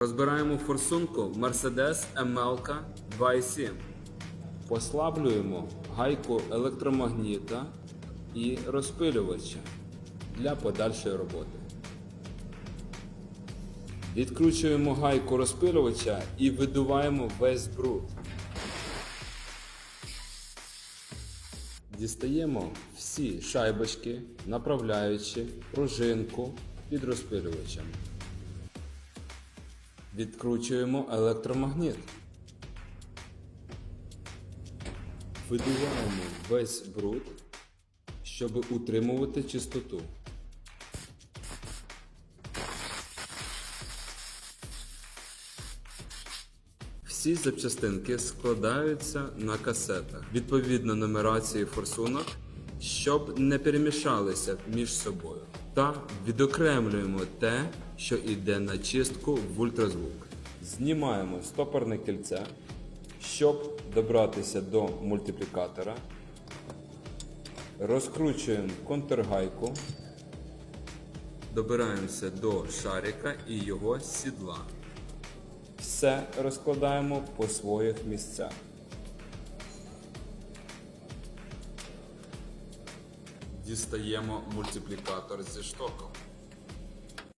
Розбираємо форсунку Mercedes MLK 2.7. Послаблюємо гайку електромагніта і розпилювача для подальшої роботи. Відкручуємо гайку розпилювача і видуваємо весь бруд. Дістаємо всі шайбочки, направляючи пружинку під розпилювачем. Відкручуємо електромагніт. Видуваємо весь бруд, щоб утримувати чистоту. Всі запчастинки складаються на касетах відповідно нумерації форсунок, щоб не перемішалися між собою. Та відокремлюємо те, що йде на чистку в ультразвук. Знімаємо стопорне кільце, щоб добратися до мультиплікатора. Розкручуємо контргайку, добираємося до шарика і його сідла. Все розкладаємо по своїх місцях. Дістаємо мультиплікатор зі штоком.